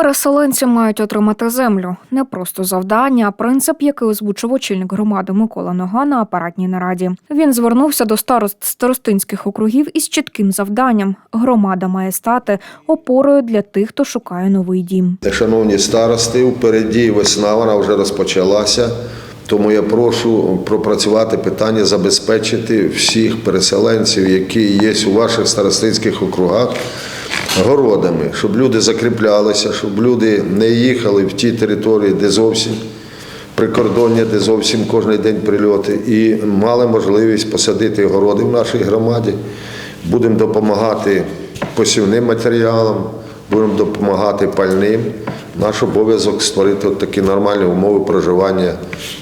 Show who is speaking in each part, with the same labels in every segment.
Speaker 1: Переселенці мають отримати землю не просто завдання, а принцип, який озвучив очільник громади Микола Нога на апаратній нараді. Він звернувся до старост старостинських округів із чітким завданням: громада має стати опорою для тих, хто шукає новий дім.
Speaker 2: Шановні старости, впереді весна, вона вже розпочалася. Тому я прошу пропрацювати питання, забезпечити всіх переселенців, які є у ваших старостинських округах, городами, щоб люди закріплялися, щоб люди не їхали в ті території, де зовсім прикордоння, де зовсім кожен день прильоти, і мали можливість посадити городи в нашій громаді. Будемо допомагати посівним матеріалам, будемо допомагати пальним. Наш обов'язок створити от такі нормальні умови проживання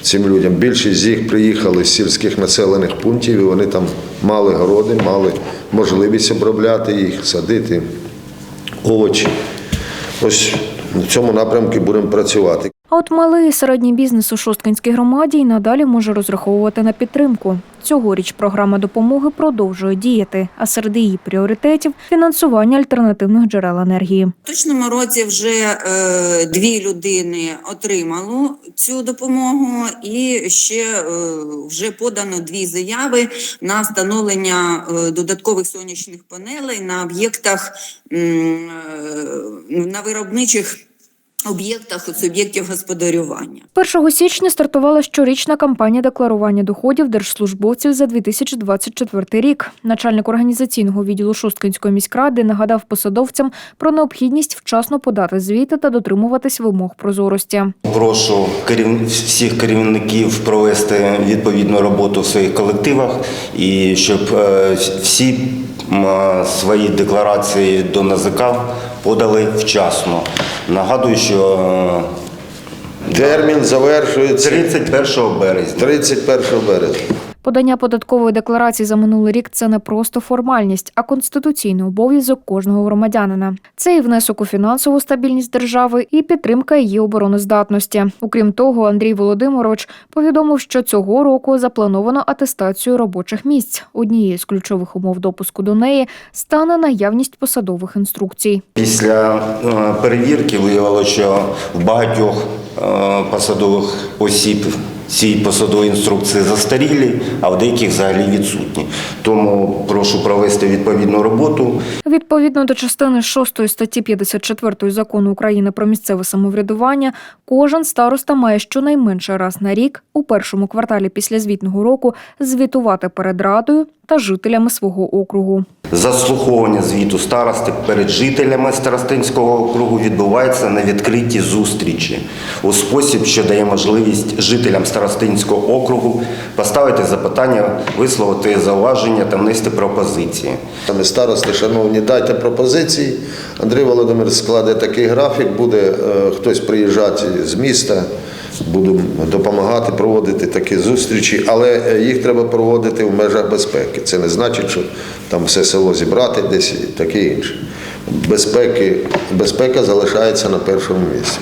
Speaker 2: цим людям. Більшість з їх приїхали з сільських населених пунктів, і вони там мали городи, мали можливість обробляти їх, садити овочі. Ось в цьому напрямку будемо працювати.
Speaker 1: А от малий середній бізнес у Шосткинській громаді й надалі може розраховувати на підтримку. Цьогоріч програма допомоги продовжує діяти, а серед її пріоритетів фінансування альтернативних джерел енергії.
Speaker 3: В точному році вже е, дві людини отримало цю допомогу, і ще е, вже подано дві заяви на встановлення е, додаткових сонячних панелей на об'єктах е, на виробничих об'єктах суб'єктів господарювання.
Speaker 1: 1 січня стартувала щорічна кампанія декларування доходів держслужбовців за 2024 рік. Начальник організаційного відділу Шосткинської міськради нагадав посадовцям про необхідність вчасно подати звіти та дотримуватись вимог прозорості.
Speaker 4: Прошу керів... всіх керівників провести відповідну роботу в своїх колективах і щоб е, всі свої декларації до НАЗК подали вчасно. Нагадую, що
Speaker 2: Термін завершується
Speaker 4: 31 березня.
Speaker 2: 31 березня.
Speaker 1: Подання податкової декларації за минулий рік це не просто формальність, а конституційний обов'язок кожного громадянина. Це і внесок у фінансову стабільність держави, і підтримка її обороноздатності. Окрім того, Андрій Володимирович повідомив, що цього року заплановано атестацію робочих місць. Однією з ключових умов допуску до неї стане наявність посадових інструкцій.
Speaker 4: Після е, перевірки виявилося, що в багатьох е, посадових осіб ці посадові інструкції застарілі, а в деяких взагалі відсутні. Тому прошу провести відповідну роботу.
Speaker 1: Відповідно до частини 6 статті 54 закону України про місцеве самоврядування, кожен староста має щонайменше раз на рік у першому кварталі після звітного року звітувати перед радою та жителями свого округу.
Speaker 4: Заслуховування звіту старости перед жителями Старостинського округу відбувається на відкритій зустрічі у спосіб, що дає можливість жителям Старостинського округу поставити запитання, висловити зауваження та внести пропозиції.
Speaker 2: Саме старости, шановні, дайте пропозиції. Андрій Володимир складе такий графік, буде е, хтось приїжджати з міста, буду допомагати проводити такі зустрічі, але е, їх треба проводити в межах безпеки. Це не значить, що там все село зібрати десь і таке інше. Безпеки, безпека залишається на першому місці.